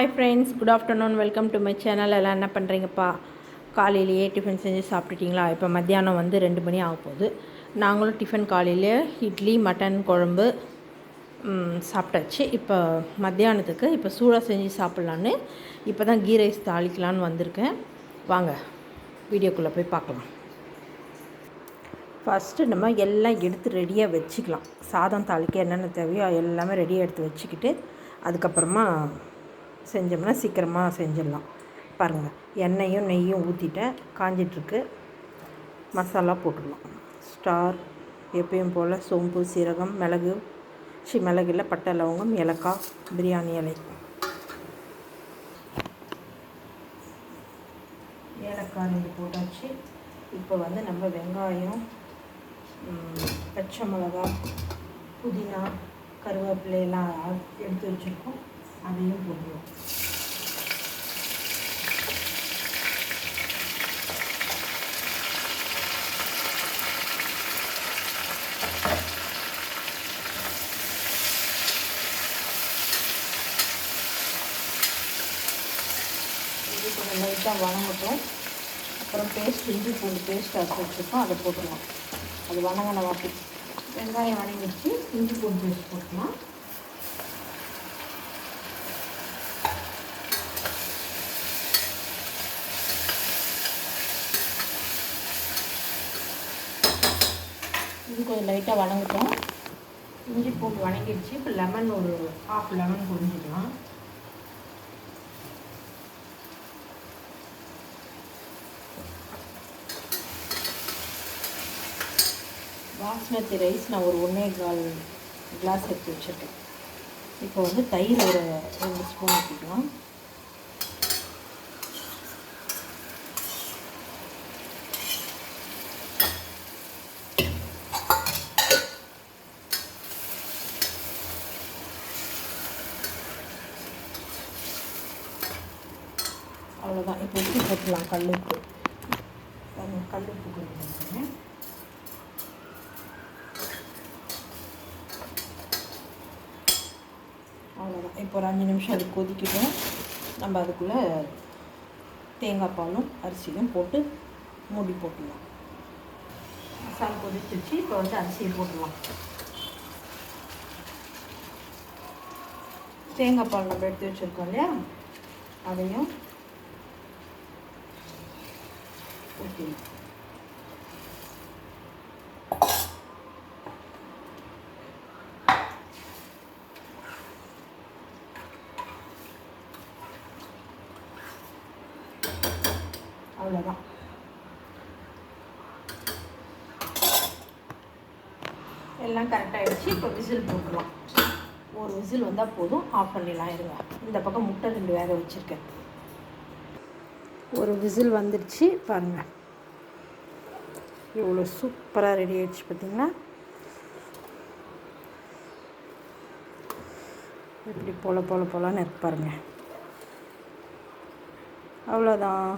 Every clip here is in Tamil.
Hi friends good afternoon welcome to my channel எல்லாம் என்ன பண்ணுறீங்கப்பா காலையிலேயே டிஃபன் செஞ்சு சாப்பிட்டுட்டிங்களா? இப்போ மத்தியானம் வந்து ரெண்டு மணி ஆக போகுது. நாங்களும் டிஃபன் காலையிலே இட்லி மட்டன் குழம்பு சாப்பிட்டாச்சு. இப்போ மத்தியானத்துக்கு இப்போ சூடாக செஞ்சு சாப்பிட்லான்னு இப்போ தான் கீ ரைஸ் தாளிக்கலான்னு வந்திருக்கேன். வாங்க வீடியோக்குள்ளே போய் பார்க்கலாம். ஃபஸ்ட்டு நம்ம எல்லாம் எடுத்து ரெடியாக வச்சுக்கலாம். சாதம் தாளிக்க என்னென்ன தேவையோ எல்லாமே ரெடியாக எடுத்து வச்சுக்கிட்டு அதுக்கப்புறமா செஞ்சோம்னா சீக்கிரமாக செஞ்சிடலாம். பாருங்கள் எண்ணெயும் நெய்யும் ஊற்றிட்டேன் காஞ்சிட்ருக்கு. மசாலா போட்டுடலாம். ஸ்டார் எப்பயும் போல் சோம்பு சீரகம் மிளகு சி மிளகில் பட்டை லவங்கம் ஏலக்காய் பிரியாணி இலை. ஏலக்காய் ரெண்டு போட்டாச்சு. இப்போ வந்து நம்ம வெங்காயம் பச்சை மிளகா புதினா கருவேப்பிலையெல்லாம் எடுத்து வச்சுருக்கோம். அதையும் போட்டுருவோம். இது கொஞ்சம் லைட்டாக வணங்கட்டும். அப்புறம் பேஸ்ட் இஞ்சி பூண்டு பேஸ்ட் அரைச்சி வச்சுருக்கோம். அதை போட்டுடலாம் அது வணங்கின வாட்டி வெங்காயம் வணங்கிடுச்சு இஞ்சி பூண்டு பேஸ்ட் போட்டுக்கலாம். இது கொஞ்சம் லைட்டாக வணங்கட்டும். இஞ்சி போட்டு வணங்கிடுச்சு. இப்போ லெமன் ஒரு ஹாஃப் லெமன் புரிஞ்சிக்கலாம். பாஸ்மதி ரைஸ் நான் ஒரு ஒன்றே கால் கிளாஸ் எடுத்து வச்சுருக்கேன். இப்போ வந்து தயிர் ஒரு ரெண்டு ஸ்பூன் ஊற்றிக்கலாம் அவ்வளோதான் இப்போ உப்பு போட்டுடலாம் கல் உப்பு கல் உப்பு கொடுத்துருக்கேன். அவ்வளோதான் இப்போ ஒரு அஞ்சு நிமிஷம் அது கொதிக்கிட்டோம். நம்ம அதுக்குள்ளே தேங்காய் பாலும் அரிசியும் போட்டு மூடி போட்டுடலாம். மசாலா கொதிச்சிச்சு இப்போ வந்து அரிசியை போட்டுடலாம். தேங்காய் பால் நம்ம எடுத்து வச்சுருக்கோம் இல்லையா? அதையும் ஊற்றி அவ்வளோதான் எல்லாம் கரெக்டாகிடுச்சு இப்போ விசில் போட்டுடலாம் ஒரு விசில் வந்தால் போதும். ஆஃப் பண்ணிடலாம் இருங்க. இந்த பக்கம் முட்டை ரெண்டு வேக வச்சுருக்கேன். ஒரு விசில் வந்துடுச்சு பாருங்கள் இவ்வளோ சூப்பராக ரெடி ஆகிடுச்சு பார்த்திங்களா? இப்படி போல போல போலான்னு இருக்கு பாருங்க. அவ்வளோதான்.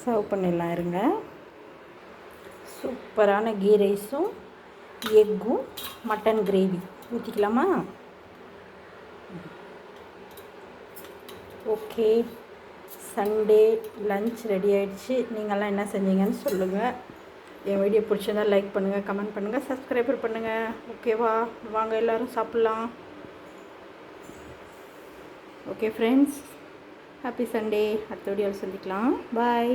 சர்வ் பண்ணிடலாம் இருங்க. சூப்பரான கீ ரைஸும் எக்கும் மட்டன் கிரேவி. ஊற்றிக்கலாமா ஓகே. சண்டே லன்ச் ரெடி ஆகிடுச்சு நீங்கள்லாம் என்ன செஞ்சீங்கன்னு சொல்லுங்கள் என் வீடியோ பிடிச்சதா லைக் பண்ணுங்கள் கமெண்ட் பண்ணுங்கள் சப்ஸ்கிரைபர் பண்ணுங்கள் ஓகேவா? வாங்க எல்லோரும் சாப்பிட்லாம். ஓகே ஃப்ரெண்ட்ஸ் ஹாப்பி சண்டே அடுத்த வீடியோவில் சந்திக்கலாம். பாய்